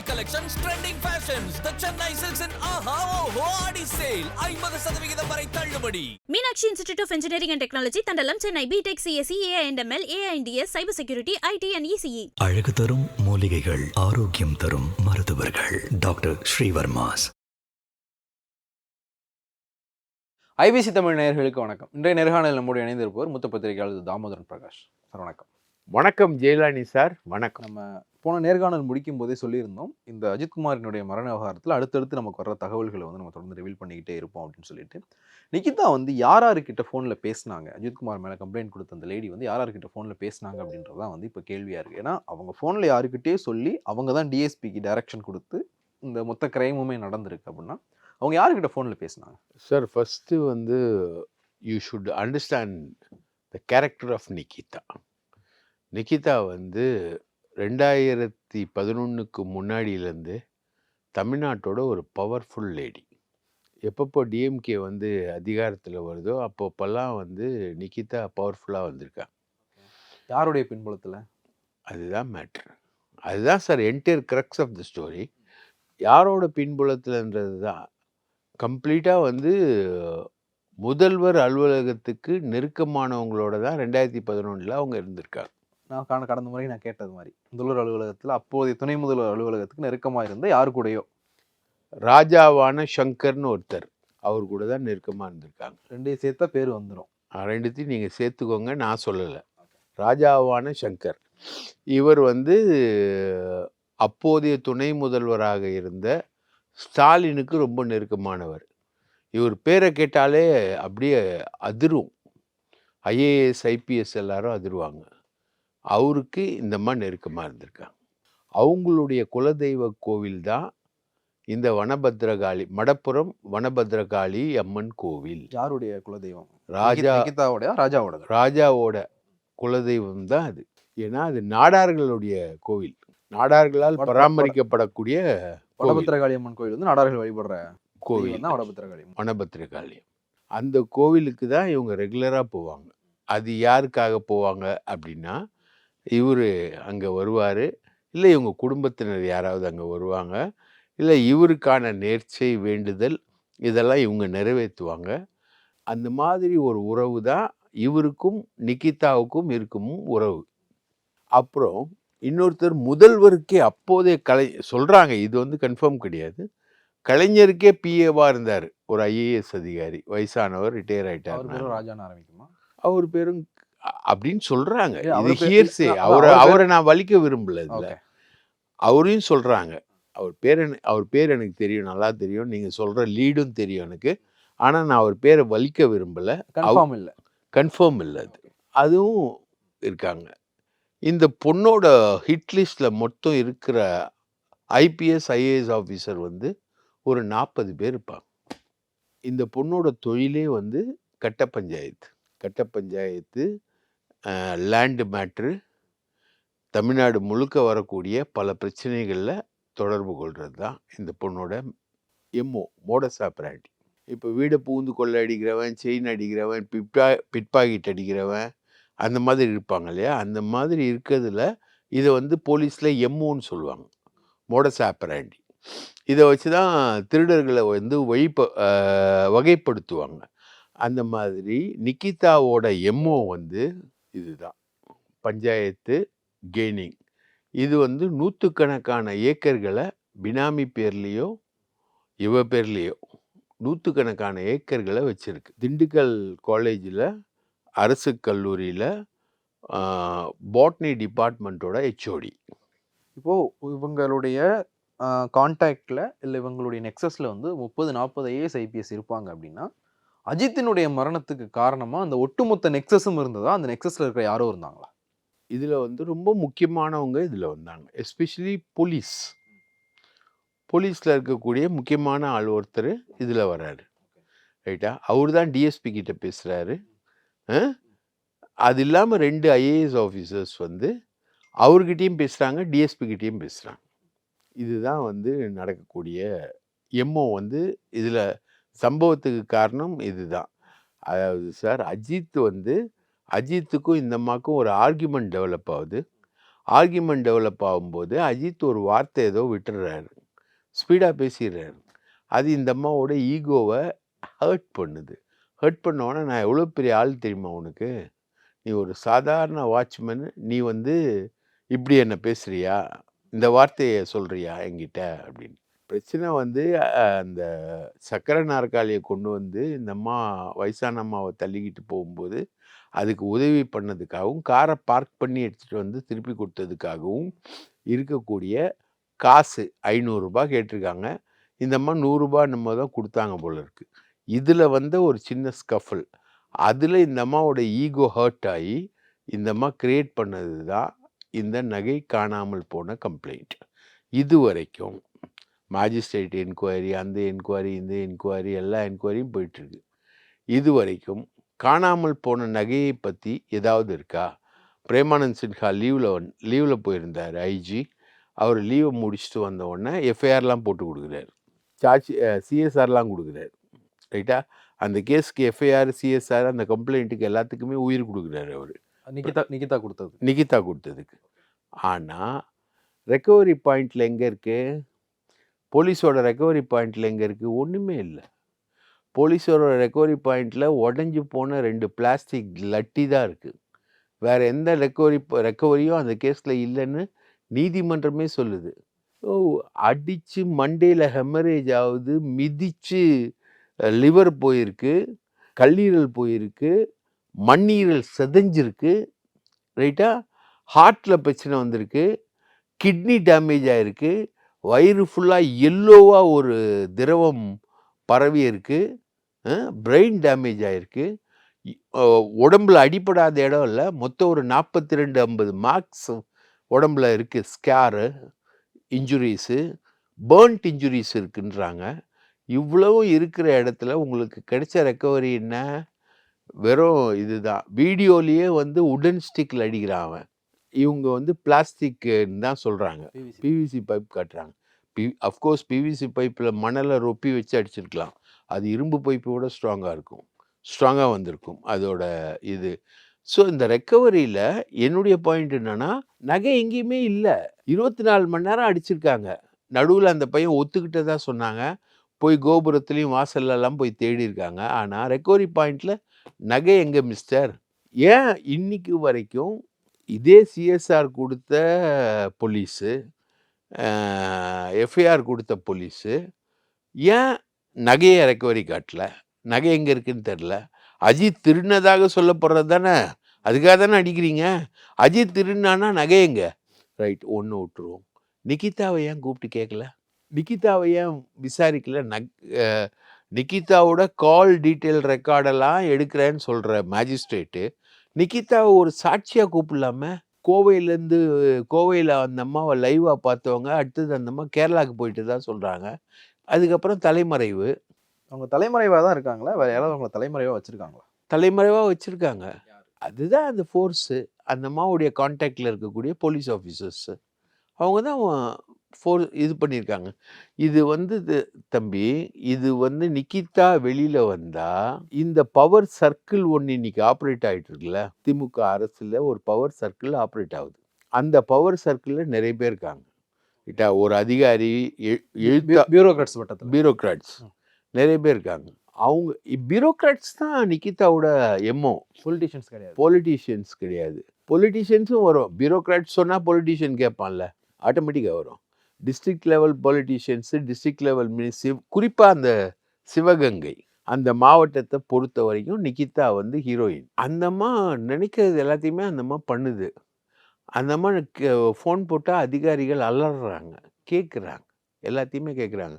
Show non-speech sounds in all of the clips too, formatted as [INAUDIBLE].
Cool collections, trending fashions. The Chennai Silks in Aha Oho Adi sale. ஐம்பது சதவிகிதம் வரை தள்ளுபடி. Meenakshi institute of engineering and technology Thandalam Chennai BTech CSC AI and ML AI and DS cyber security IT and ECE அழகு தரும் மூலிகைகள் ஆரோக்கியம் தரும் மருத்துவர்கள். டாக்டர் ஸ்ரீவர்மாஸ். ஐபிசி தமிழ் நேயர்களுக்கு வணக்கம். இன்றைய நேர்காணல் நம்முடைய இணைந்திருப்பவர் மூத்த பத்திரிகையாளர் தாமோதரன் பிரகாஷ். சார் வணக்கம். வணக்கம் ஜெயலலினி சார் வணக்கம். நம்ம போன நேர்காணல் முடிக்கும் போதே சொல்லியிருந்தோம். இந்த அஜித்குமாரினுடைய மரண விவகாரத்தில் அடுத்தடுத்து நமக்கு வர்ற தகவல்களை வந்து நம்ம தொடர்ந்து ரிவீல் பண்ணிக்கிட்டே இருப்போம் அப்படின்னு சொல்லிட்டு நிகிதா வந்து யார் யாருக்கிட்ட ஃபோனில் பேசினாங்க? அஜித்குமார் மேலே கம்ப்ளைண்ட் கொடுத்த அந்த லேடி வந்து யார் யாருக்கிட்ட ஃபோனில் பேசினாங்க அப்படின்றது தான் வந்து இப்போ கேள்வியாக இருக்குது ஏன்னா அவங்க ஃபோனில் யாருக்கிட்டே சொல்லி அவங்க தான் டிஎஸ்பிக்கு டைரக்ஷன் கொடுத்து இந்த மொத்த கிரைமுமே நடந்திருக்கு அப்படின்னா அவங்க யாருக்கிட்ட ஃபோனில் பேசினாங்க? சார் ஃபஸ்ட்டு வந்து you should understand the character of Nikita Nikita வந்து ரெண்டாயிரத்தி பதினொன்றுக்கு முன்னாடியிலேருந்து தமிழ்நாட்டோட ஒரு பவர்ஃபுல் லேடி எப்பப்போ டிஎம்கே வந்து அதிகாரத்தில் வருதோ அப்பப்போல்லாம் வந்து நிக்கிதா பவர்ஃபுல்லாக வந்திருக்காங்க யாருடைய பின்புலத்தில்? அதுதான் மேட்ரு அதுதான் sir entire crux of the story யாரோட பின்புலத்தில்ன்றது தான் கம்ப்ளீட்டாக வந்து முதல்வர் அலுவலகத்துக்கு நெருக்கமானவங்களோட தான் ரெண்டாயிரத்தி பதினொன்றில் அவங்க இருந்திருக்காங்க. நான் காண கடந்த முறை நான் கேட்டது மாதிரி. முதல்வர் அலுவலகத்தில் அப்போதைய துணை முதல்வர் அலுவலகத்துக்கு நெருக்கமாக இருந்த யாரு கூடயோ? ராஜாவான சங்கர்னு ஒருத்தர். அவர் கூட தான் நெருக்கமாக இருந்திருக்காங்க. ரெண்டையும் சேர்த்தா பேர் வந்துடும் ரெண்டுத்தையும் நீங்கள் சேர்த்துக்கோங்க நான் சொல்லலை. ராஜாவான சங்கர். இவர் வந்து அப்போதைய துணை முதல்வராக இருந்த ஸ்டாலினுக்கு ரொம்ப நெருக்கமானவர். இவர் பேரை கேட்டாலே அப்படியே அதிரும். ஐஏஎஸ் ஐபிஎஸ் எல்லாரும் அதிருவாங்க. அவருக்கு இந்த மாதிரி நெருக்கமாக இருந்திருக்காங்க. அவங்களுடைய குலதெய்வ கோவில் தான் இந்த வனபத்ரகாளி மடப்புறம் வனபத்ரகாளி அம்மன் கோவில். யாருடைய குலதெய்வம்? ராஜா ராஜாவோட ராஜாவோட குலதெய்வம் தான் அது. ஏன்னா அது நாடார்களுடைய கோவில். நாடார்களால் பராமரிக்கப்படக்கூடிய கோவில். வடபத்திரகாளி அம்மன் கோயில் வந்து நாடார்கள் வழிபடுற கோவில் கோவில். தான் வடபத்திரகாளி அம்மன். வனபத்திரகாளியம் அந்த கோவிலுக்கு தான் இவங்க ரெகுலராக போவாங்க. அது யாருக்காக போவாங்க அப்படின்னா இவர் அங்கே வருவார். இல்லை இவங்க குடும்பத்தினர் யாராவது அங்கே வருவாங்க. இல்லை இவருக்கான நேர்ச்சை வேண்டுதல் இதெல்லாம் இவங்க நிறைவேற்றுவாங்க. அந்த மாதிரி ஒரு உறவு தான் இவருக்கும் நிகிதாவுக்கும் இருக்கும் உறவு. அப்புறம் இன்னொருத்தர் முதல்வருக்கே அப்போதே கலை சொல்கிறாங்க இது வந்து கன்ஃபார்ம் கிடையாது. கலைஞருக்கே பிஏவா இருந்தார். ஒரு ஐஏஎஸ் அதிகாரி. வயசானவர் ரிட்டையர் பேரும் ராஜான்னு ஆரம்பிக்குமா? அவர் பேரும் அப்படின்னு சொல்றாங்க. இது ஹியர்ஸே அவரை அவர் நான் வலிக்க விரும்பல இதுல. அவரையும் சொல்றாங்க. அவர் பேர் எனக்கு அவர் பேர் எனக்கு தெரியும் நல்லா தெரியும். நீங்க சொல்ற லீடும் தெரியும் எனக்கு. ஆனா நான் அவர் பேரை வலிக்க விரும்பல. கன்ஃபார்ம் இல்லை. கன்ஃபார்ம் இல்லை அது. அதுவும் இருக்காங்க. இந்த பொண்ணோட ஹிட் லிஸ்ட்ல மொத்தம் இருக்கிற ஐபிஎஸ் ஐஏஎஸ் ஆஃபீஸர் வந்து ஒரு நாற்பது பேர் இருப்பாங்க. இந்த பொண்ணோட தொழிலே வந்து கட்ட பஞ்சாயத்து. கட்ட பஞ்சாயத்து லேண்டு மேட்ரு தமிழ்நாடு முழுக்க வரக்கூடிய பல பிரச்சனைகளில் தொடர்பு கொள்கிறது தான் இந்த பொண்ணோட எம்ஓ மோடஸ் ஆப்ராண்டி இப்போ வீடை பூந்து கொள்ளை அடிக்கிறவன் செயின் அடிக்கிறவன் பிட்பா பிட்பாக்கெட் அடிக்கிறவன் அந்த மாதிரி இருப்பாங்க இல்லையா? அந்த மாதிரி இருக்கிறதுல இதை வந்து போலீஸில் எம்ஓன்னு சொல்லுவாங்க. மோடஸ் ஆப்ராண்டி இதை வச்சு தான் திருடர்களை வந்து வழிப வகைப்படுத்துவாங்க. அந்த மாதிரி நிக்கிதாவோட எம்ஓ வந்து இதுதான். பஞ்சாயத்து கெய்னிங். இது வந்து நூற்றுக்கணக்கான ஏக்கர்களை பினாமி பேர்லேயோ இவ பேர்லேயோ நூற்றுக்கணக்கான ஏக்கர்களை வச்சுருக்கு. திண்டுக்கல் காலேஜில் அரசு கல்லூரியில் பாட்னி டிபார்ட்மெண்ட்டோட ஹெச்ஓடி இப்போது இவங்களுடைய கான்டாக்டில் இல்லை இவங்களுடைய நெக்ஸஸில் வந்து முப்பது நாற்பது ஐஏஎஸ் ஐபிஎஸ் இருப்பாங்க அப்படின்னா அஜித்தினுடைய மரணத்துக்கு காரணமாக அந்த ஒட்டுமொத்த நெக்ஸஸும் இருந்ததா? அந்த நெக்ஸஸில் இருக்கிற யாரோ இருந்தாங்களா? இதில் வந்து ரொம்ப முக்கியமானவங்க இதில் வந்தாங்க. எஸ்பெஷலி போலீஸ் போலீஸில் இருக்கக்கூடிய முக்கியமான ஆள் ஒருத்தர் இதில் வர்றாரு. ரைட்டா அவர் தான் டிஎஸ்பி கிட்ட பேசுகிறாரு அது இல்லாமல் ரெண்டு ஐஏஎஸ் ஆஃபீஸர்ஸ் வந்து அவர்கிட்டையும் பேசுகிறாங்க டிஎஸ்பி கிட்டேயும் பேசுகிறாங்க இதுதான் வந்து நடக்கக்கூடிய எம்ஓ வந்து இதில் சம்பவத்துக்கு காரணம் இதுதான். அதாவது சார் அஜித் வந்து அஜித்துக்கும் இந்த அம்மாக்கும் ஒரு ஆர்கியூமெண்ட் டெவலப் ஆகுது. ஆர்கியூமெண்ட் டெவலப் ஆகும்போது அஜித் ஒரு வார்த்தை ஏதோ விட்டுறாரு. ஸ்பீடாக பேசிடுறாரு அது இந்த அம்மாவோட ஈகோவை ஹர்ட் பண்ணுது. ஹர்ட் பண்ணோன்னே நான் எவ்வளோ பெரிய ஆள் தெரியுமா உனக்கு? நீ ஒரு சாதாரண வாட்ச்மேன் நீ வந்து இப்படி என்ன பேசுகிறியா இந்த வார்த்தையை சொல்கிறியா என்கிட்ட? அப்படின்னு. பிரச்சனை வந்து அந்த சக்கரை நாற்காலியை கொண்டு வந்து இந்த அம்மா வயசான அம்மாவை தள்ளிக்கிட்டு போகும்போது அதுக்கு உதவி பண்ணதுக்காகவும் காரை பார்க் பண்ணி எடுத்துகிட்டு வந்து திருப்பி கொடுத்ததுக்காகவும் இருக்கக்கூடிய காசு ஐநூறுரூபா கேட்டிருக்காங்க. இந்த அம்மா நூறுரூபா நம்ம தான் கொடுத்தாங்க போல இருக்குது இதில் வந்த ஒரு சின்ன ஸ்கஃபல் அதில் இந்த அம்மாவோட ஈகோ ஹர்ட் ஆகி இந்த அம்மா கிரியேட் பண்ணது தான் இந்த நகை காணாமல் போன கம்ப்ளைண்ட் இது வரைக்கும் மேஜிஸ்ட்ரேட் என்கொயரி அந்த என்கொயரி இந்த என்கொயரி எல்லா என்கொயரியும் போயிட்டுருக்கு. இது வரைக்கும் காணாமல் போன நகையை பற்றி ஏதாவது இருக்கா? பிரேமானந்த் சின்ஹா லீவில் வந் லீவில் போயிருந்தார் ஐஜி அவர் லீவை முடிச்சுட்டு வந்த உடனே எஃப்ஐஆர்லாம் போட்டு கொடுக்குறாரு. சார்ஜ் சிஎஸ்ஆர்லாம் கொடுக்குறாரு. ரைட்டா? அந்த கேஸ்க்கு எஃப்ஐஆர் சிஎஸ்ஆர் அந்த கம்ப்ளைண்ட்டுக்கு எல்லாத்துக்குமே உயிர் கொடுக்குறாரு அவர். நிகிதா நிகிதா கொடுத்தது. நிகிதா கொடுத்ததுக்கு. ஆனால் ரெக்கவரி பாயிண்டில் எங்கே இருக்கு? போலீஸோட ரெக்கவரி பாயிண்டில் எங்கே இருக்குது ஒன்றுமே இல்லை. போலீஸோட ரெக்கவரி பாயிண்டில் உடஞ்சி போன ரெண்டு பிளாஸ்டிக் லட்டி தான் இருக்குது வேறு எந்த ரெக்கவரி ரெக்கவரியும் அந்த கேஸில் இல்லைன்னு நீதிமன்றமே சொல்லுது. ஓ அடித்து மண்டையில் ஹெமரேஜ் ஆகுது மிதித்து லிவர் போயிருக்கு கல்லீரல் போயிருக்கு மண்ணீரல் செதஞ்சிருக்கு ரைட்டா ஹார்ட்டில் பிரச்சனை வந்திருக்கு கிட்னி டேமேஜ் ஆகிருக்கு வயிறு ஃபுல்லாக எல்லோவாக ஒரு திரவம் பரவி இருக்கு. பிரெயின் டேமேஜ் ஆகிருக்கு உடம்புல அடிப்படாத இடம் இல்லை. மொத்தம் ஒரு நாற்பத்தி ரெண்டு ஐம்பது மார்க்ஸ் உடம்புல இருக்குது ஸ்கேரு இன்ஜுரிஸு பேர்ன்ட் இன்ஜுரிஸ் இருக்குன்றாங்க. இவ்வளவும் இருக்கிற இடத்துல உங்களுக்கு கிடைச்ச ரெக்கவரி என்ன? வெறும் இதுதான். வீடியோலேயே வந்து உடன் ஸ்டிக்கில் அடிக்கிறான் அவன். இவங்க வந்து பிளாஸ்டிக்னு தான் சொல்கிறாங்க பிவிசி பைப். காட்டுறாங்க. பி அஃப்கோர்ஸ் பிவிசி பைப்பில் மணலை ரொப்பி வச்சு அடிச்சிருக்கலாம். அது இரும்பு பைப்போட ஸ்ட்ராங்காக இருக்கும். ஸ்ட்ராங்காக வந்திருக்கும். அதோட இது. ஸோ இந்த ரெக்கவரியில் என்னுடைய பாயிண்ட் என்னன்னா நகை எங்கேயுமே இல்லை. இருபத்தி நாலு மணி நேரம் அடிச்சிருக்காங்க. நடுவில் அந்த பையன் ஒத்துக்கிட்டதா சொன்னாங்க. போய் கோபுரத்துலேயும் வாசல்லலாம் போய் தேடி இருக்காங்க ஆனால் ரெக்கவரி பாயிண்டில் நகை எங்கே மிஸ்டர் ஏன் இன்னைக்கு வரைக்கும் இதே சிஎஸ்ஆர் கொடுத்த போலீஸு எஃப்ஐஆர் கொடுத்த போலீஸு ஏன் நகையை ரெக்கவரி காட்டல? நகை எங்கே இருக்குன்னு தெரில அஜித் திருடினதாக சொல்லப்படுறது தானே? அதுக்காக தானே அடிக்கிறீங்க? அஜித் திருடினானா நகை எங்க? ரைட் ஒன்று விட்டுருவோம். நிகிதாவை ஏன் கூப்பிட்டு கேட்கல நிகிதாவை ஏன் விசாரிக்கல? நக் நிகிதாவோட கால் டீட்டெயில் ரெக்கார்டெல்லாம் எடுக்கிறேன்னு சொல்கிற மேஜிஸ்ட்ரேட்டு நிகிதாவை ஒரு சாட்சியாக கூப்பிடலாம? கோவையிலேருந்து கோவையில் அந்த அம்மாவை லைவாக பார்த்தவங்க அடுத்தது அந்த அம்மா கேரளாவுக்கு போயிட்டு தான் சொல்கிறாங்க அதுக்கப்புறம் தலைமறைவு. அவங்க தலைமறைவாக தான் இருக்காங்களா? வேற யாராவது அவங்கள தலைமறைவாக வச்சிருக்காங்களா? தலைமறைவாக வச்சுருக்காங்க. அதுதான் அந்த ஃபோர்ஸு அந்த அம்மாவுடைய காண்டாக்டில் இருக்கக்கூடிய போலீஸ் ஆஃபீஸர்ஸு அவங்க தான் ஃபோர் இது பண்ணியிருக்காங்க. இது வந்து தம்பி இது வந்து நிக்கிதா வெளியில் வந்தால் இந்த பவர் சர்க்கிள் ஒன்று இன்னைக்கு ஆப்ரேட் ஆகிட்டு இருக்குல்ல திமுக அரசில் ஒரு பவர் சர்க்கிள் ஆப்ரேட் ஆகுது. அந்த பவர் சர்க்கிளில் நிறைய பேர் இருக்காங்க. கிட்டா ஒரு அதிகாரி எழுத்தா பியூரோக்ராட்ஸ் வட்டத்தில் பியூரோக்ராட்ஸ் நிறைய பேர் இருக்காங்க. அவங்க பியூரோக்ராட்ஸ் தான் நிக்கிதாவோட எம்ஓ. பொலிட்டிஷியன்ஸ் கிடையாது. பொலிட்டீஷியன்ஸ் கிடையாது. பொலிட்டீஷியன்ஸும் வரும். பியூரோக்ராட் சொன்னால் பொலிட்டீஷியன் கேட்பான்ல. ஆட்டோமேட்டிக்காக வரும். District level politicians district level ministry குறிப்பாக அந்த சிவகங்கை அந்த மாவட்டத்தை பொறுத்த வரைக்கும் நிகிதா வந்து ஹீரோயின் அந்தம்மா நினைக்கிறது எல்லாத்தையுமே அந்தம்மா பண்ணுது. அந்தம்மா ஃபோன் போட்டால் அதிகாரிகள் அலறாங்க கேட்குறாங்க எல்லாத்தையுமே கேட்குறாங்க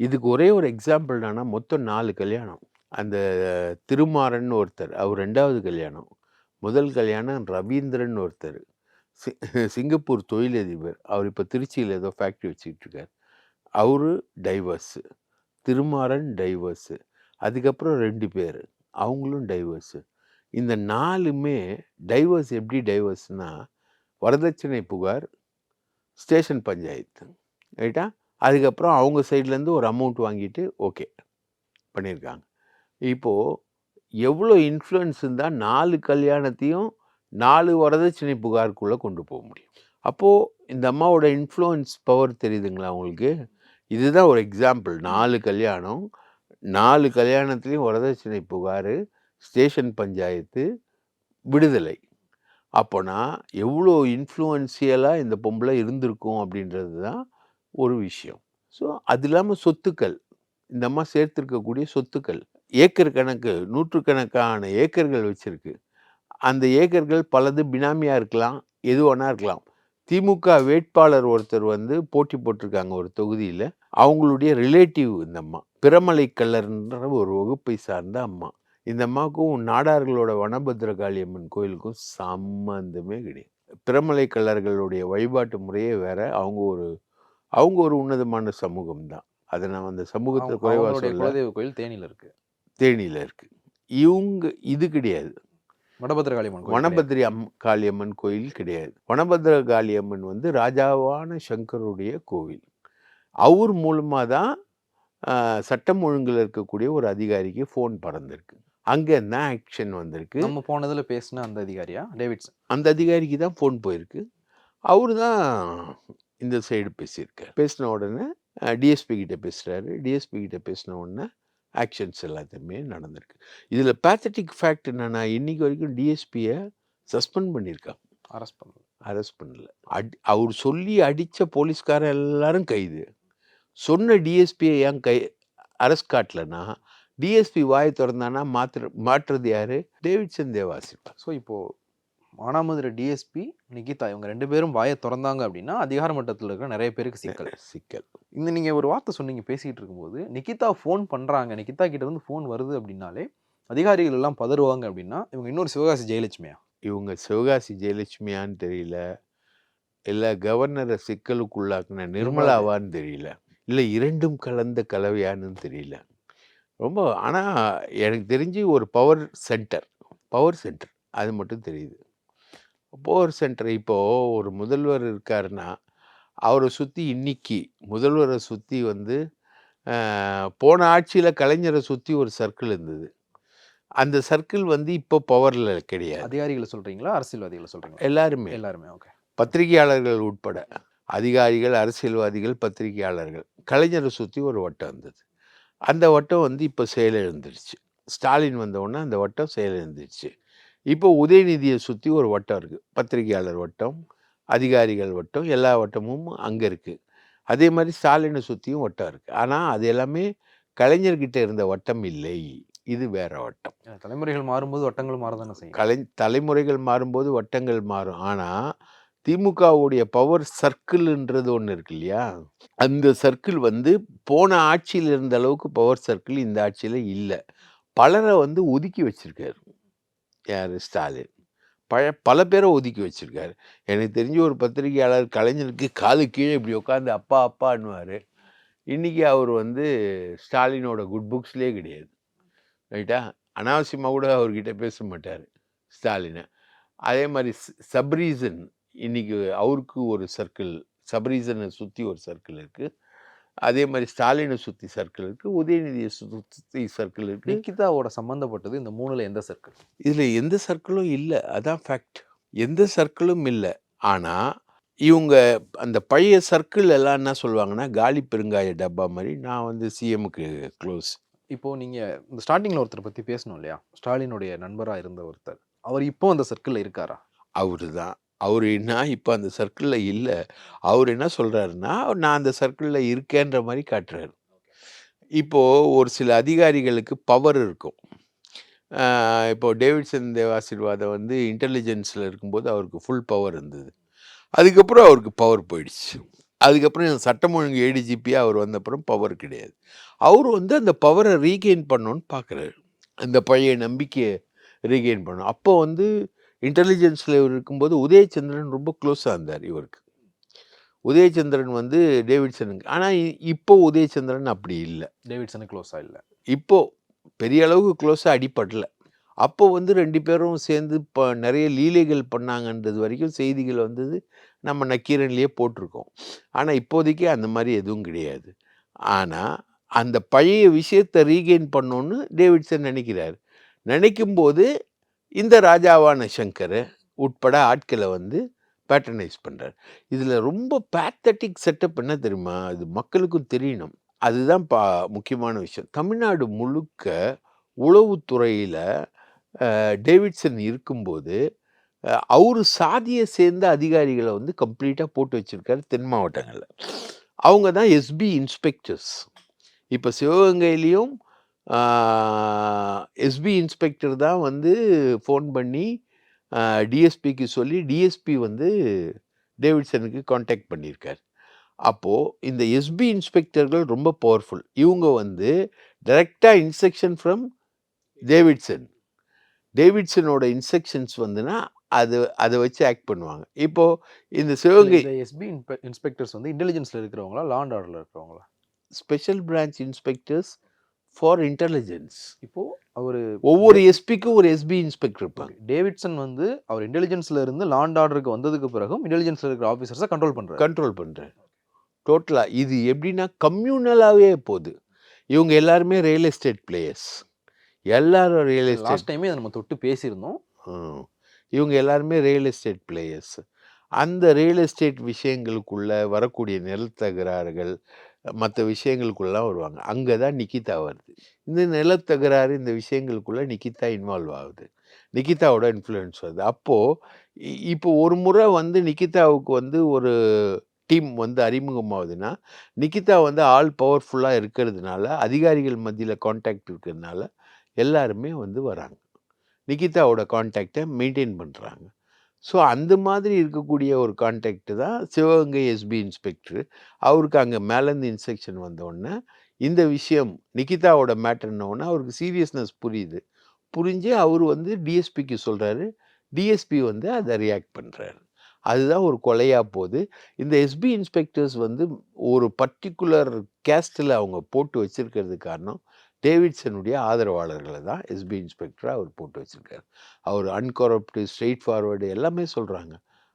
இதுக்கு ஒரே ஒரு எக்ஸாம்பிள் என்னன்னா மொத்தம் நாலு கல்யாணம். அந்த திருமாறன் ஒருத்தர் அவர் ரெண்டாவது கல்யாணம். முதல் கல்யாணம் ரவீந்திரன் ஒருத்தர். சி [LAUGHS] சிங்கப்பூர் தொழிலதிபர். அவர் இப்போ திருச்சியில் ஏதோ ஃபேக்ட்ரி வச்சுக்கிட்டு இருக்கார் அவரு டைவர்ஸு திருமாறன் டைவர்ஸு அதுக்கப்புறம் ரெண்டு பேர் அவங்களும் டைவர்ஸு இந்த நாலுமே டைவர்ஸ் எப்படி டைவர்ஸ்னால் வரதட்சணை புகார் ஸ்டேஷன் பஞ்சாயத்து ரைட்டா அதுக்கப்புறம் அவங்க சைட்லேருந்து ஒரு அமௌண்ட் வாங்கிட்டு ஓகே பண்ணியிருக்காங்க. இப்போது எவ்வளோ இன்ஃப்ளூயன்ஸ் இருந்தால் நாலு கல்யாணத்தையும் நாலு வரதட்சணை புகாருக்குள்ளே கொண்டு போக முடியும். அப்போது இந்த அம்மாவோட இன்ஃப்ளூயன்ஸ் பவர் தெரியுதுங்களா உங்களுக்கு? இதுதான் ஒரு எக்ஸாம்பிள் நாலு கல்யாணம் நாலு கல்யாணத்துலேயும் வரதட்சணை புகார் ஸ்டேஷன் பஞ்சாயத்து விடுதலை. அப்போனா எவ்வளோ இன்ஃப்ளூயன்சியலாக இந்த பொம்பளை இருந்திருக்கும் அப்படின்றது தான் ஒரு விஷயம். ஸோ அது இல்லாமல் சொத்துக்கள். இந்த அம்மா சேர்த்துருக்கக்கூடிய சொத்துக்கள். ஏக்கர் கணக்கு நூற்றுக்கணக்கான ஏக்கர்கள் வச்சுருக்கு. அந்த ஏக்கர்கள் பலது பினாமியாக இருக்கலாம் எது வேணா இருக்கலாம். திமுக வேட்பாளர் ஒருத்தர் வந்து போட்டி போட்டிருக்காங்க ஒரு தொகுதியில். அவங்களுடைய ரிலேட்டிவ் இந்த அம்மா. பிரமலை கல்லர்ன்ற ஒரு வகுப்பை சார்ந்த அம்மா. இந்த அம்மாவுக்கும் நாடார்களோட வனபத்ர காளியம்மன் கோயிலுக்கும் சம்பந்தமே கிடையாது. பிரமலை கல்லர்களுடைய வழிபாட்டு முறையே வேற. அவங்க ஒரு அவங்க ஒரு உன்னதமான சமூகம் தான். அதை நான் அந்த சமூகத்தை அவங்க- குறைவா அவங்களுடைய சொல்ல குலதெய்வ கோயில் தேனியில் இருக்கு. தேனியில் இருக்கு. இவங்க இது கிடையாது. வடபத்திர காளியம்மன். வனபத்ரி அம் காளியம்மன் கோயில் கிடையாது. வனபத்ர காளியம்மன் வந்து ராஜாவான சங்கருடைய கோவில். அவர் மூலமாக தான் சட்டம் ஒழுங்கில் இருக்கக்கூடிய ஒரு அதிகாரிக்கு ஃபோன் பறந்திருக்கு. அங்கே தான் ஆக்ஷன் வந்திருக்கு? நம்ம போனதுல பேசின அந்த அதிகாரியா? டேவிட்சன். அந்த அதிகாரிக்கு தான் ஃபோன் போயிருக்கு. அவரு தான் இந்த சைடு பேசியிருக்கார். பேசின உடனே டிஎஸ்பி கிட்ட பேசுகிறாரு டிஎஸ்பி கிட்ட பேசின உடனே ஆக்ஷன்ஸ் எல்லாத்தையுமே நடந்திருக்கு. இதில் பேத்தட்டிக் ஃபேக்ட் என்னன்னா இன்னைக்கு வரைக்கும் டிஎஸ்பியை சஸ்பெண்ட் பண்ணியிருக்காங்க அரெஸ்ட் பண்ணல. அரெஸ்ட் பண்ணல. அடி அவர் சொல்லி அடித்த போலீஸ்காரன் எல்லாரும் கைது. சொன்ன டிஎஸ்பியை ஏன் கை அரெஸ்ட் காட்டலன்னா டிஎஸ்பி வாயை திறந்தானா மாற்று மாற்றுறது யாரு? டேவிட்சன் தேவாசிரியர் ஸோ இப்போ மானாமதுரை டிஎஸ்பி நிகிதா இவங்க ரெண்டு பேரும் வாயை திறந்தாங்க அப்படின்னா அதிகார மட்டத்தில் இருக்கிற நிறைய பேருக்கு சிக்கல். சிக்கல். இந்த நீங்க ஒரு வார்த்தை சொன்னீங்க பேசிக்கிட்டு இருக்கும்போது நிகிதா ஃபோன் பண்றாங்க நிகிதா கிட்ட இருந்து ஃபோன் வருது அப்படின்னாலே அதிகாரிகள் எல்லாம் பதறுவாங்க அப்படின்னா இவங்க இன்னொரு சிவகாசி ஜெயலட்சுமியா? இவங்க சிவகாசி ஜெயலட்சுமியான்னு தெரியல. இல்லை கவர்னரை சிக்கலுக்குள்ளாக்குன நிர்மலாவான்னு தெரியல. இல்லை இரண்டும் கலந்த கலவையான்னு தெரியல. ரொம்ப ஆனால் எனக்கு தெரிஞ்சு ஒரு பவர் சென்டர் பவர் சென்டர் அது மட்டும் தெரியுது. பவர் சென்டர் இப்போது ஒரு முதல்வர் இருக்காருன்னா அவரை சுற்றி இன்னைக்கு முதல்வரை சுற்றி வந்து போன ஆட்சியில் கலைஞரை சுற்றி ஒரு சர்க்கிள் இருந்தது. அந்த சர்க்கிள் வந்து இப்போ பவரில் கிடையாது. அதிகாரிகளை சொல்றீங்களா? அரசியல்வாதிகளை சொல்றீங்களா? எல்லாருமே. எல்லாருமே ஓகே. பத்திரிகையாளர்கள் உட்பட அதிகாரிகள் அரசியல்வாதிகள் பத்திரிகையாளர்கள் கலைஞரை சுற்றி ஒரு வட்டம் இருந்தது. அந்த வட்டம் வந்து இப்போ செயலிழந்துருச்சு. ஸ்டாலின் வந்த உடனே அந்த வட்டம் செயலிழந்துருச்சு. இப்போ உதயநிதியை சுற்றி ஒரு வட்டம் இருக்குது பத்திரிகையாளர் வட்டம் அதிகாரிகள் வட்டம் எல்லா வட்டமும் அங்கே இருக்குது அதே மாதிரி ஸ்டாலினை சுற்றியும் வட்டம் இருக்குது ஆனால் அது எல்லாமே கலைஞர்கிட்ட இருந்த வட்டம் இல்லை. இது வேற வட்டம். தலைமுறைகள் மாறும்போது வட்டங்களும் மாறதானே செய்யும். கலை தலைமுறைகள் மாறும்போது வட்டங்கள் மாறும். ஆனால் திமுகவுடைய பவர் சர்க்கிள்ன்றது ஒன்று இருக்கு இல்லையா? அந்த சர்க்கிள் வந்து போன ஆட்சியில் இருந்த அளவுக்கு பவர் சர்க்கிள் இந்த ஆட்சியில் இல்லை. பலரை வந்து ஒதுக்கி வச்சிருக்காரு. யார் ஸ்டாலின். பழ பல பேரை ஒதுக்கி வச்சுருக்காரு. எனக்கு தெரிஞ்ச ஒரு பத்திரிகையாளர் கலைஞருக்கு காலு கீழே இப்படி உட்காந்து அப்பா அப்பான்னுவார். இன்றைக்கி அவர் வந்து ஸ்டாலினோட குட் புக்ஸ்லேயே கிடையாது. ரைட்டா? அனாவசியமாக கூட அவர்கிட்ட பேச மாட்டார் ஸ்டாலினை. அதே மாதிரி சப்ரீசன் இன்னைக்கு அவருக்கு ஒரு சர்க்கிள் சப்ரீசனை சுற்றி ஒரு சர்க்கிள் இருக்குது அதே மாதிரி ஸ்டாலினை சுற்றி சர்க்கிள் இருக்குது உதயநிதியை சுற்றி சர்க்கிள் இருக்குது நிகிதாவோட சம்பந்தப்பட்டது இந்த மூணுல எந்த சர்க்கிள் இதில் எந்த சர்க்கிளும் இல்லை. அதான் ஃபேக்ட் எந்த சர்க்கிளும் இல்லை. ஆனால் இவங்க அந்த பழைய சர்க்கிள் எல்லாம் என்ன சொல்லுவாங்கன்னா காலி பெருங்காய டப்பா மாதிரி நான் வந்து சிஎம்முக்கு க்ளோஸ் இப்போ நீங்க இந்த ஸ்டார்டிங்ல ஒருத்தர் பத்தி பேசணும் இல்லையா? ஸ்டாலினுடைய நண்பரா இருந்த ஒருத்தர். அவர் இப்போ அந்த சர்க்கிள்ல இருக்காரா? அவரு தான். அவர் என்ன இப்போ அந்த சர்க்கிளில் இல்லை. அவர் என்ன சொல்கிறாருன்னா நான் அந்த சர்க்கிளில் இருக்கேன்ற மாதிரி காட்டுறாரு. இப்போது ஒரு சில அதிகாரிகளுக்கு பவர் இருக்கும். ஆஹ் இப்போ டேவிட்சன் தேவாசீர்வாதம் வந்து இன்டெலிஜென்ஸில் இருக்கும்போது அவருக்கு ஃபுல் பவர் இருந்தது. அதுக்கப்புறம் அவருக்கு பவர் போயிடுச்சு. அதுக்கப்புறம் சட்டம் ஒழுங்கு ஏடிஜிபியாக அவர் வந்தப்புறம் பவர் கிடையாது. அவர் வந்து அந்த பவரை ரீகெயின் பண்ணணும்னு பார்க்குறாரு அந்த பழைய நம்பிக்கையை ரீகெயின் பண்ணணும். அப்போ வந்து இன்டெலிஜென்ஸில் இவர் இருக்கும்போது உதயச்சந்திரன் ரொம்ப க்ளோஸாக இருந்தார் இவருக்கு. உதயச்சந்திரன் வந்து டேவிட்சனுக்கு. ஆனால் இப்போ உதயச்சந்திரன் அப்படி இல்லை. டேவிட்சனு க்ளோஸா இல்ல. இப்போ பெரிய அளவுக்கு க்ளோஸாக அடிப்படல அப்போ வந்து ரெண்டு பேரும் சேர்ந்து இப்போ நிறைய லீலைகள் பண்ணாங்கன்றது வரைக்கும் செய்திகள் வந்தது நம்ம நக்கீரன்லேயே போட்டிருக்கோம். ஆனால் இப்போதைக்கு அந்த மாதிரி எதுவும் கிடையாது. ஆனால் அந்த பழைய விஷயத்தை ரீகெயின் பண்ணோன்னு டேவிட்சன் நினைக்கிறார். நினைக்கும்போது இந்த ராஜாவான சங்கர் உட்பட ஆட்களை வந்து பேட்டர்னைஸ் பண்ணுறார் இதில் ரொம்ப பேத்தட்டிக் செட்டப் என்ன தெரியுமா? அது மக்களுக்கும் தெரியணும். அதுதான் பா முக்கியமான விஷயம். தமிழ்நாடு முழுக்க உளவுத்துறையில் டேவிட்சன் இருக்கும்போது, அவர் சாதியை சேர்ந்த அதிகாரிகளை வந்து கம்ப்ளீட்டாக போட்டு வச்சுருக்காரு தென் மாவட்டங்களில் அவங்க தான் எஸ்பி இன்ஸ்பெக்டர்ஸ். இப்போ சிவகங்கையிலையும் எஸ்பி இன்ஸ்பெக்டர் தான் வந்து ஃபோன் பண்ணி டிஎஸ்பிக்கு சொல்லி, டிஎஸ்பி வந்து டேவிட்சனுக்கு கான்டாக்ட் பண்ணியிருக்காரு. அப்போ இந்த எஸ்பி இன்ஸ்பெக்டர்கள் ரொம்ப பவர்ஃபுல். இவங்க வந்து டைரக்ட்டா இன்ஸ்ட்ரக்ஷன் ஃப்ரம் டேவிட்சன். டேவிட்சனோட இன்ஸ்ட்ரக்ஷன்ஸ் வந்துனா, அது அத வச்சு ஆக்ட் பண்ணுவாங்க. இப்போ இந்த சிவகங்கை எஸ்பி இன்ஸ்பெ இன்ஸ்பெக்டர்ஸ் வந்து இன்டெலிஜென்ஸ்ல இருக்கிறவங்களா? லா அண்ட் ஆர்டர்ல இருக்கிறவங்களா? Special branch inspectors for intelligence. இப்போ அவரு ஒவ்வொரு எஸ்பிக்கும் ஒரு எஸ்பி இன்ஸ்பெக்டர் இருப்பாங்க. டேவிட்சன் வந்து அவர் இன்டெலிஜென்ஸ்ல இருந்து லா அண்ட் ஆர்டருக்கு வந்ததுக்கு பிறகும், இன்டெலிஜென்ஸ்ல இருக்கிற ஆஃபீசர்ஸ கண்ட்ரோல் பண்றாரு. கண்ட்ரோல் பண்றாரு. டோட்டலா. இது எப்படின்னா கம்யூனலாவே போது. இவங்க எல்லாருமே ரியல் எஸ்டேட் பிளேயர்ஸ். எல்லாரும் ரியல் எஸ்டேட் லாஸ்ட் டைமே நம்ம தொட்டு பேசியிருந்தோம். இவங்க எல்லாருமே ரியல் எஸ்டேட் பிளேயர்ஸ். அந்த ரியல் எஸ்டேட் விஷயங்களுக்குள்ள வரக்கூடிய நிலத்தகராறுகள், மற்ற விஷயங்களுக்குள்ளலாம் வருவாங்க. அங்கே தான் நிக்கிதா வருது. இந்த நிலத்தகராறு, இந்த விஷயங்களுக்குள்ள நிக்கிதா இன்வால்வ் ஆகுது. நிக்கிதாவோட இன்ஃப்ளூயன்ஸ் வருது. அப்போது இ இப்போ ஒரு முறை வந்து நிக்கிதாவுக்கு வந்து ஒரு டீம் வந்து அறிமுகமாகுதுன்னா, நிக்கிதா வந்து ஆல் பவர்ஃபுல்லாக இருக்கிறதுனால, அதிகாரிகள் மத்தியில் காண்டாக்ட் இருக்கிறதுனால, எல்லாருமே வந்து வராங்க. நிக்கிதாவோட காண்டாக்டை மெயின்டைன் பண்ணுறாங்க ஸோ அந்த மாதிரி இருக்கக்கூடிய ஒரு கான்டாக்ட் தான் சிவகங்கை எஸ்பி இன்ஸ்பெக்டர். அவருக்கு அங்கே மேலேருந்து இன்ஸ்பெக்ஷன் வந்தோடனே இந்த விஷயம் நிகிதாவோட மேட்டர்னோடனே அவருக்கு சீரியஸ்னஸ் புரியுது. புரிஞ்சு அவர் வந்து டிஎஸ்பிக்கு சொல்கிறாரு டிஎஸ்பி வந்து அதை ரியாக்ட் பண்ணுறாரு அதுதான் ஒரு கொலையாக போகுது இந்த எஸ்பி இன்ஸ்பெக்டர்ஸ் வந்து ஒரு பர்ட்டிகுலர் கேஸ்டில் அவங்க போட்டு வச்சிருக்கிறதுக்கு காரணம், டேவிட்சனுடைய ஆதரவாளர்களை தான் எஸ்பி இன்ஸ்பெக்டராக அவர் போட்டு வச்சிருக்காரு. அவர் அன்கரப்ட், ஸ்ட்ரெயிட் ஃபார்வர்டு எல்லாமே சொல்கிறாங்க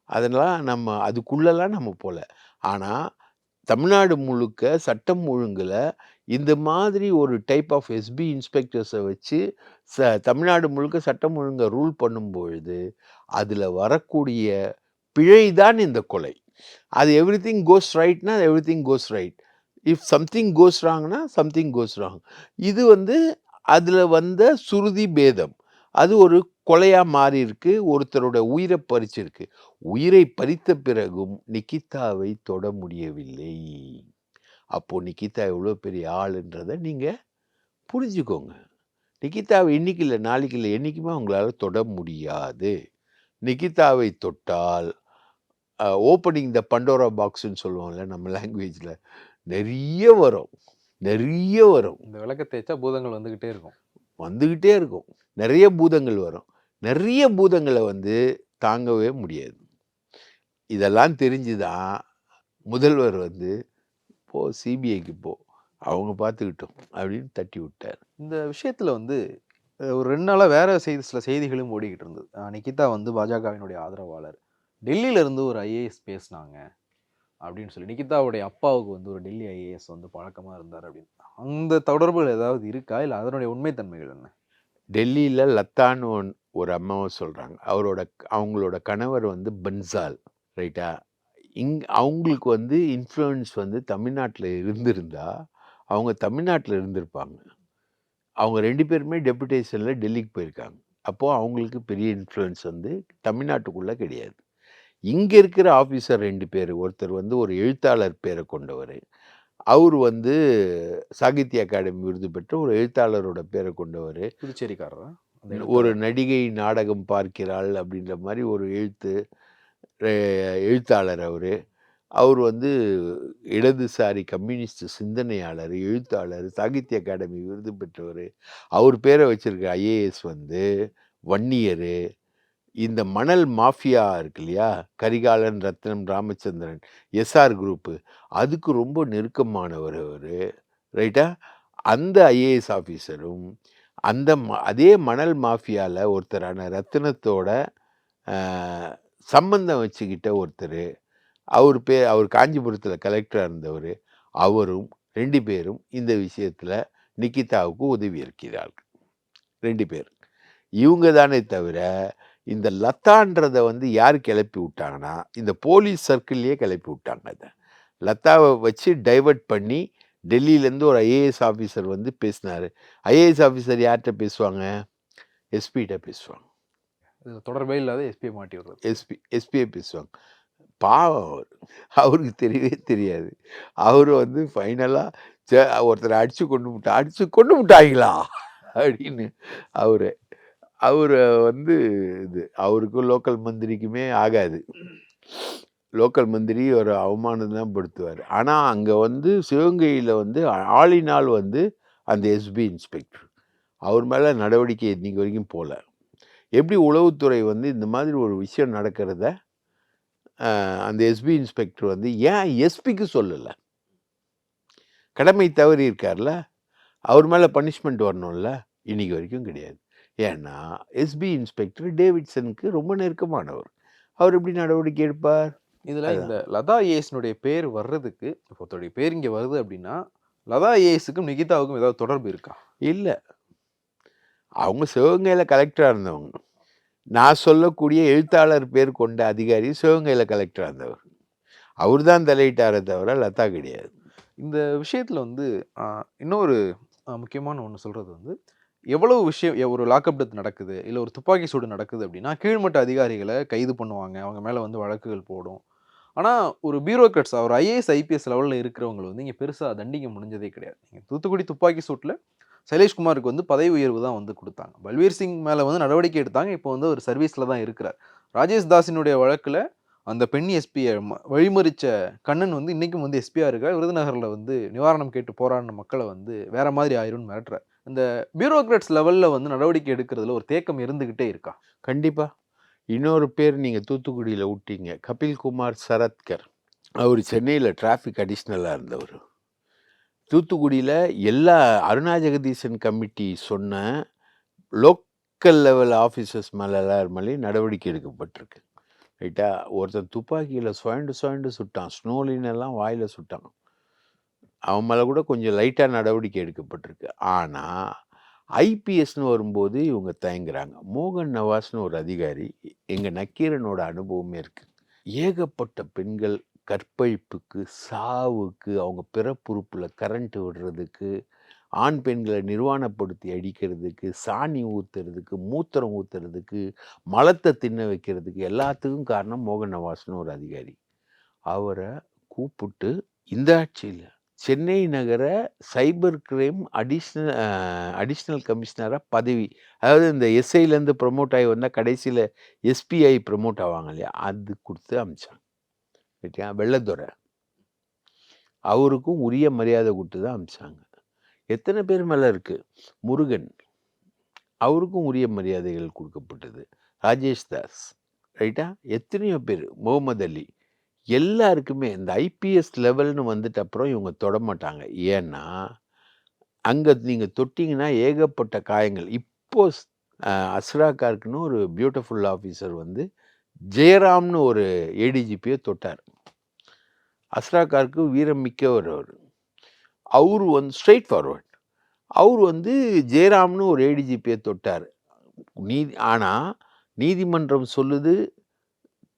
அதெல்லாம் நம்ம அதுக்குள்ளெல்லாம் நம்ம போகல ஆனால் தமிழ்நாடு முழுக்க சட்டம் ஒழுங்கில் இந்த மாதிரி ஒரு டைப் ஆஃப் எஸ்பி இன்ஸ்பெக்டர்ஸை வச்சு ச தமிழ்நாடு முழுக்க சட்டம் ஒழுங்கை ரூல் பண்ணும்பொழுது, அதில் வரக்கூடிய பிழை தான் இந்த கொலை. அது everything goes ரைட்னா everything goes right. If something goes ராங்னா something goes wrong. இது வந்து அதில் வந்த சுருதி பேதம். அது ஒரு கொலையாக மாறி இருக்கு ஒருத்தரோட உயிரை பறிச்சிருக்கு. உயிரை பறித்த பிறகும் நிக்கிதாவை தொட முடியவில்லை. அப்போது நிக்கிதா எவ்வளோ பெரிய ஆளுன்றத நீங்கள் புரிஞ்சுக்கோங்க. நிகிதாவை இன்னைக்கு இல்லை நாளைக்கு இல்லை என்றைக்குமே உங்களால் தொட முடியாது. நிக்கிதாவை தொட்டால், ஓப்பனிங் த பண்டோரா பாக்ஸ்ன்னு சொல்லுவோம்ல நம்ம லாங்குவேஜில் நெறைய வரும். நெறைய வரும். இந்த விளக்க தேய்ச்சா பூதங்கள் வந்துகிட்டே இருக்கும். வந்துகிட்டே இருக்கும். நெறைய பூதங்கள் வரும். நெறைய பூதங்கள வந்து தாங்கவே முடியாது. இதெல்லாம் தெரிஞ்சு தான் முதல்வர் வந்து, "போ சிபிஐக்கு போ. அவங்க பார்த்துக்கிட்டும்" அப்படின்னு தட்டி விட்டாரு. இந்த விஷயத்துல வந்து ஒரு 2 நாளா வேற செய்தி சில செய்திகளும் ஓடிக்கிட்டு இருந்தது. அ நிக்கிதா வந்து பாஜகவினுடைய ஆதரவாளர். டெல்லியில இருந்து ஒரு ஐஏஎஸ் பேசுனாங்க. அப்படின்னு சொல்லி. நிகிதாவுடைய அப்பாவுக்கு வந்து ஒரு டெல்லி ஐஏஎஸ் வந்து பழக்கமாக இருந்தார் அப்படின்னு. அந்த தொடர்புகள் ஏதாவது இருக்கா? இல்லை அதனுடைய உண்மை தன்மைகள் என்ன? டெல்லியில் லத்தான்னு ஒன் ஒரு அம்மாவை சொல்கிறாங்க அவரோட அவங்களோட கணவர் வந்து பன்சால். ரைட்டா? இங் அவங்களுக்கு வந்து இன்ஃப்ளூயன்ஸ் வந்து தமிழ்நாட்டில் இருந்திருந்தா, அவங்க தமிழ்நாட்டில் இருந்திருப்பாங்க. அவங்க ரெண்டு பேருமே டெபுடேஷனில் டெல்லிக்கு போயிருக்காங்க. அப்போது அவங்களுக்கு பெரிய இன்ஃப்ளூயன்ஸ் வந்து தமிழ்நாட்டுக்குள்ளே கிடையாது. இங்க இருக்கிற ஆஃபீசர் 2 பேரு. ஒருத்தர் வந்து ஒரு எழுத்தாளர் பேர கொண்டவரு. அவரு வந்து சாகித்ய அகாடமி விருது பெற்ற ஒரு எழுத்தாளரோட பேர கொண்டவரு. புதுச்சேரிக்காரரா? ஒரு. நடிகை நாடகம் பார்க்கிறாள் அப்படின்ற மாரி ஒரு எழுத்து எழுத்தாளர் அவரு. அவரு வந்து இடதுசாரி கம்யூனிஸ்ட் சிந்தனையாளர், எழுத்தாளர், சாகித்ய அகாடமி விருது பெற்றவரு. அவர் பேர வச்சிருக்க ஐஏஎஸ் வந்து வன்னியரு. இந்த மணல் மாஃபியா இருக்கு இல்லையா? Karikalan, Rathnam, Ramachandran, SR group. அதுக்கு ரொம்ப நெருக்கமானவர் அவர் ரைட்டா? அந்த ஐஏஎஸ் ஆஃபீஸரும் அந்த ம அதே மணல் மாஃபியாவில் ஒருத்தரான ரத்தினத்தோட சம்பந்தம் வச்சுக்கிட்ட ஒருத்தர் அவர் பே அவர் காஞ்சிபுரத்தில் கலெக்டராக இருந்தவர் அவரும் ரெண்டு பேரும் இந்த விஷயத்தில் நிக்கிதாவுக்கு உதவி இருக்கிறார்கள். ரெண்டு பேர். இவங்க தானே தவிர, இந்த லதான்றத வந்து யார் கிளப்பி விட்டாங்கன்னா இந்த போலீஸ் சர்க்கிள்லேயே கிளப்பி விட்டாங்க அதை லதாவை வச்சு டைவர்ட் பண்ணி டெல்லியிலேருந்து ஒரு ஐஏஎஸ் ஆஃபீஸர் வந்து பேசினார். ஐஏஎஸ் ஆஃபீஸர் யார்கிட்ட பேசுவாங்க? எஸ்பிகிட்ட பேசுவாங்க. தொடர்பே இல்லாத எஸ்பியை மாட்டி விடுறது. எஸ்பி எஸ்பிஐ பேசுவாங்க. பாவம் அவர். அவருக்கு தெரியவே தெரியாது. அவர் வந்து ஃபைனலாக ஒருத்தரை அடித்து கொண்டு விட்டா அடித்து கொண்டு விட்டாங்களா? அப்படின்னு அவர் அவர் வந்து இது அவருக்கும் லோக்கல் மந்திரிக்குமே ஆகாது. லோக்கல் மந்திரி ஒரு அவமானம் தான் படுத்துவார். ஆனால் அங்கே வந்து சிவகங்கையில் வந்து ஆளினால் வந்து அந்த எஸ்பி இன்ஸ்பெக்டர் அவர் மேலே நடவடிக்கை இன்றைக்கி வரைக்கும் போகல எப்படி உளவுத்துறை வந்து இந்த மாதிரி ஒரு விஷயம் நடக்கிறத அந்த எஸ்பி இன்ஸ்பெக்டர் வந்து ஏன் எஸ்பிக்கு சொல்லலை? கடமை தவறி இருக்கார்ல அவர் மேலே பனிஷ்மெண்ட் வரணும்ல? இன்னைக்கு வரைக்கும் கிடையாது. ஏன்னா எஸ்பி இன்ஸ்பெக்டர் டேவிட்சனுக்கு ரொம்ப நெருக்கமானவர். அவர் எப்படி நடவடிக்கை எடுப்பார்? இதுல. இந்த லதா ஏஎஸ்னுடைய பேர் வர்றதுக்கு ஒருத்தருடைய பேர் இங்க வருது அப்படின்னா லதா ஏஎஸ்க்கும் நிகிதாவுக்கும் ஏதாவது தொடர்பு இருக்கா? இல்லை. அவங்க சிவகங்கையில் கலெக்டராக இருந்தவங்க. நான் சொல்லக்கூடிய எழுத்தாளர் பேர் கொண்ட அதிகாரி சிவகங்கையில் கலெக்டராக இருந்தவர். அவர் தான் தலையிட்டாரே தவிர லதா கிடையாது. இந்த விஷயத்துல வந்து இன்னொரு முக்கியமான ஒன்று சொல்றது வந்து எவ்வளவு விஷயம் ஒரு லாக்அப் டெத் நடக்குது இல்லை ஒரு துப்பாக்கி சூடு நடக்குது அப்படின்னா கீழ்மட்ட அதிகாரிகளை கைது பண்ணுவாங்க. அவங்க மேலே வந்து வழக்குகள் போடும். ஆனால் ஒரு பியூரோக்ராட்ஸ் ஒரு ஐஏஎஸ் ஐபிஎஸ் லெவலில் இருக்கிறவங்களை வந்து இங்கே பெருசாக தண்டிக்க முடிஞ்சதே கிடையாது. நீங்கள் தூத்துக்குடி துப்பாக்கி சூட்டில் சைலேஷ்குமாருக்கு வந்து பதவி உயர்வு தான் வந்து கொடுத்தாங்க. பல்வீர் சிங் மேலே வந்து நடவடிக்கை எடுத்தாங்க. இப்போ வந்து ஒரு சர்வீஸில் தான் இருக்கிறார். ராஜேஷ் தாஸினுடைய வழக்கில் அந்த பெண் எஸ்பியை வழிமறிச்ச கண்ணன் வந்து இன்றைக்கும் வந்து எஸ்பியாக இருக்கார். விருதுநகரில் வந்து நிவாரணம் கேட்டு போராடின மக்களை வந்து வேற மாதிரி ஆயிரும்னு மிரட்டுறார். இந்த பியூரோக்ராட்ஸ் லெவலில் வந்து நடவடிக்கை எடுக்கிறதுல ஒரு தேக்கம் இருந்துக்கிட்டே இருக்கா? கண்டிப்பாக இன்னொரு பேர் நீங்கள் தூத்துக்குடியில் விட்டீங்க கபில்குமார் சரத்கர். அவர் சென்னையில் டிராஃபிக் அடிஷ்னலாக இருந்தவர். தூத்துக்குடியில் எல்லா அருணா ஜெகதீசன் கமிட்டி சொன்ன லோக்கல் லெவல் ஆஃபீஸர்ஸ் மேலே எல்லார் மேலேயும் நடவடிக்கை எடுக்கப்பட்டிருக்கு. ரைட்டா? ஒருத்தன் துப்பாக்கியில் சுயண்டு சுயண்டு சுட்டான். ஸ்னோலின் எல்லாம் வாயில் சுட்டான். அவன் மேலே கூட கொஞ்சம் லைட்டாக நடவடிக்கை எடுக்கப்பட்டிருக்கு. ஆனால் ஐபிஎஸ்னு வரும்போது இவங்க தயங்குறாங்க. மோகன் நவாஸ்னு ஒரு அதிகாரி எங்கள் நக்கீரனோட அனுபவமே இருக்குது ஏகப்பட்ட பெண்கள் கற்பழிப்புக்கு சாவுக்கு அவங்க பிறப்புறுப்பில் கரண்ட் விடுறதுக்கு ஆண் பெண்களை நிர்வாணப்படுத்தி அடிக்கிறதுக்கு சாணி ஊற்றுறதுக்கு மூத்திரம் ஊற்றுறதுக்கு மலத்தை தின்ன வைக்கிறதுக்கு எல்லாத்துக்கும் காரணம் மோகன் நவாஸ்னு ஒரு அதிகாரி. அவரை கூப்பிட்டு இந்த ஆட்சியில் சென்னை நகர சைபர் கிரைம் அடிஷ்னல் அடிஷ்னல் கமிஷனராக பதவி அதாவது இந்த எஸ்ஐலேருந்து ப்ரமோட் ஆகி வந்தால் கடைசியில் எஸ்பிஐ ப்ரமோட் ஆவாங்க இல்லையா? அது கொடுத்து அமிச்சாங்க. ரைட்டியா வெள்ளத்துறை அவருக்கும் உரிய மரியாதை கொடுத்து தான் அமிச்சாங்க. எத்தனை பேர் மேலே இருக்குது முருகன். அவருக்கும் உரிய மரியாதைகள் கொடுக்கப்பட்டது. ராஜேஷ் தாஸ். ரைட்டா? எத்தனையோ பேர். முகமது அலி. எல்லாருக்குமே இந்த ஐபிஎஸ் லெவல்னு வந்துட்ட அப்புறம் இவங்க தொட மாட்டாங்க. ஏன்னா அங்கே நீங்கள் தொட்டிங்கன்னா ஏகப்பட்ட காயங்கள். இப்போ அஸ்ராக்காருக்குன்னு ஒரு பியூட்டிஃபுல் ஆஃபீஸர் வந்து ஜெயராம்னு ஒரு ஏடிஜிபியை தொட்டார். அஸ்ரா கார்க்கு வீரம் அவர். அவர் வந்து ஸ்ட்ரெயிட் ஃபார்வர்ட் அவர் வந்து ஜெயராம்னு ஒரு ஏடிஜிபியை தொட்டார். நீதி ஆனால் நீதிமன்றம் சொல்லுது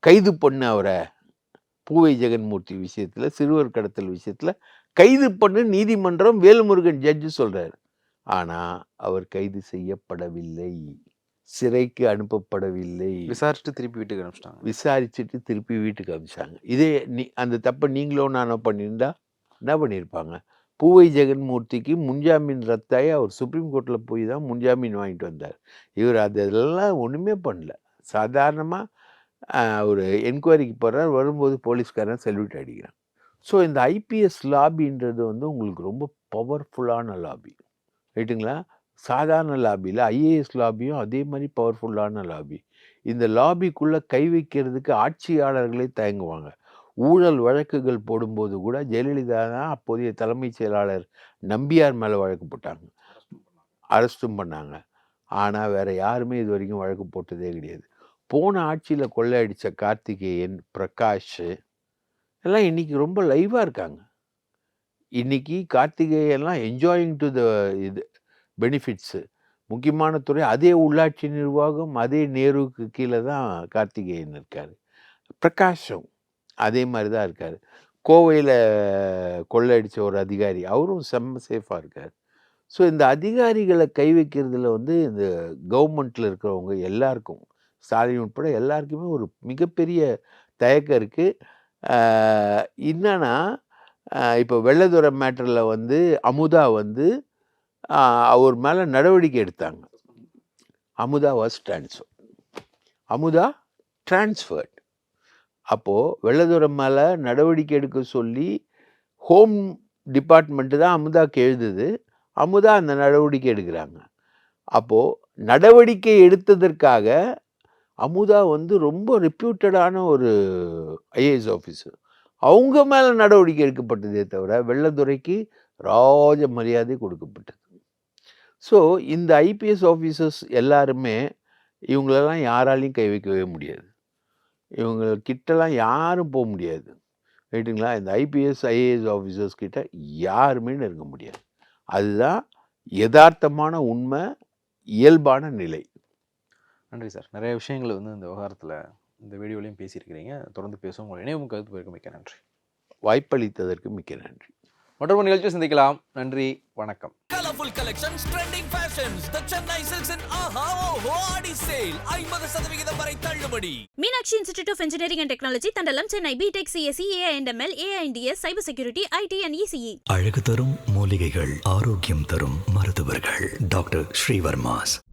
கைது பண்ண அவரை. பூவை ஜெகன்மூர்த்தி விஷயத்தில் சிறுவர் கடத்தல் விஷயத்தில் கைது பண்ணு நீதிமன்றம் வேல்முருகன் ஜட்ஜு சொல்கிறார் ஆனால் அவர் கைது செய்யப்படவில்லை. சிறைக்கு அனுப்பப்படவில்லை. விசாரிச்சுட்டு திருப்பி வீட்டுக்கு அனுப்பிச்சிட்டாங்க. விசாரிச்சுட்டு திருப்பி வீட்டுக்கு அனுப்பிச்சாங்க இதே நீ அந்த தப்பை நீங்களோ நானோ பண்ணியிருந்தா என்ன பண்ணியிருப்பாங்க? பூவை ஜெகன்மூர்த்திக்கு முன்ஜாமீன் ரத்தாயி அவர் சுப்ரீம் கோர்ட்டில் போய் தான் முன்ஜாமீன் வாங்கிட்டு வந்தார். இவர் அதெல்லாம் ஒன்றுமே பண்ணல. சாதாரணமாக ஒரு என்கொயரிக்கு போகிறார் வரும்போது போலீஸ்காரன் செல்யூட் அடிக்கிறான் ஸோ இந்த ஐபிஎஸ் லாபின்றது வந்து உங்களுக்கு ரொம்ப பவர்ஃபுல்லான லாபி. ரைட்டுங்களா? சாதாரண லாபியில் ஐஏஎஸ் லாபியும் அதே மாதிரி பவர்ஃபுல்லான லாபி. இந்த லாபிக்குள்ளே கை வைக்கிறதுக்கு ஆட்சியாளர்களே தயங்குவாங்க. ஊழல் வழக்குகள் போடும்போது கூட ஜெயலலிதா தான் அப்போதைய தலைமைச் செயலாளர் நம்பியார் மேலே வழக்கு போட்டாங்க. அரெஸ்ட்டும் பண்ணாங்க. ஆனால் வேற யாருமே இது வரைக்கும் வழக்கு போட்டதே கிடையாது. போன ஆட்சியில் கொள்ளையடித்த கார்த்திகேயன் பிரகாஷ் எல்லாம் இன்னைக்கு ரொம்ப லைவாக இருக்காங்க. இன்றைக்கி கார்த்திகேயெல்லாம் என்ஜாயிங் டு த இது பெனிஃபிட்ஸு முக்கியமான துறை. அதே உள்ளாட்சி நிர்வாகம் அதே நேருவுக்கு கீழே தான் கார்த்திகேயன் இருக்கார். பிரகாஷம் அதே மாதிரி தான் இருக்கார். கோவையில் கொள்ளையடித்த ஒரு அதிகாரி அவரும் செம்ம சேஃபாக இருக்கார். ஸோ இந்த அதிகாரிகளை கை வைக்கிறதுல வந்து இந்த கவர்மெண்ட்டில் இருக்கிறவங்க எல்லாருக்கும் ஸ்டாலின் உட்பட எல்லாருக்குமே ஒரு மிகப்பெரிய தயக்கம் இருக்குது என்னன்னா இப்போ வெள்ளதுறை மேட்டரில் வந்து அமுதா வந்து அவர் மேலே நடவடிக்கை எடுத்தாங்க. Amudha was transfer Amudha transferred அப்போது வெள்ளதுரம் மேலே நடவடிக்கை எடுக்க சொல்லி ஹோம் டிபார்ட்மெண்ட்டு தான் அமுதாக்கு எழுதுது. அமுதா அந்த நடவடிக்கை எடுக்கிறாங்க. அப்போது நடவடிக்கை எடுத்ததற்காக அமுதா வந்து ரொம்ப ரெப்யூட்டடான ஒரு ஐஏஎஸ் ஆஃபீஸர் அவங்க மேலே நடவடிக்கை எடுக்கப்பட்டதே தவிர வெள்ளத்துறைக்கு ராஜ மரியாதை கொடுக்கப்பட்டது. ஸோ இந்த ஐபிஎஸ் ஆஃபீஸர்ஸ் எல்லாருமே இவங்களெல்லாம் யாராலையும் கை வைக்கவே முடியாது. இவங்க கிட்டலாம் யாரும் போக முடியாது. ரைட்டுங்களா இந்த ஐபிஎஸ் ஐஏஎஸ் ஆஃபீஸர்ஸ் கிட்ட யாருமே நெருங்க முடியாது. அதுதான் யதார்த்தமான உண்மை இயல்பான நிலை. நன்றி சார். நிறைய விஷயங்கள் வந்து இந்த விவகாரத்தில் இந்த வீடியோலையும் பேசியிருக்கிறீங்க. தொடர்ந்து பேசுவோம். உங்கள் இணையவும் கருத்து போயிருக்க மிக்க நன்றி. வாய்ப்பளித்ததற்கு மிக்க நன்றி. மற்றொரு நிகழ்ச்சியை சந்திக்கலாம். நன்றி வணக்கம். Colorful collections, trending fashions. The Chennai Silks and Aha Oho Adi Sale. ஐம்பது சதவிகிதம் வரை தள்ளுபடி. Meenakshi institute of engineering and technology Thandalam Chennai BTech CSC AI and ML AI and DS cyber security IT and ECE அழகு தரும் மூலிகைகள் ஆரோக்கியம் தரும் மருத்துவர்கள். டாக்டர் ஸ்ரீவர்மாஸ்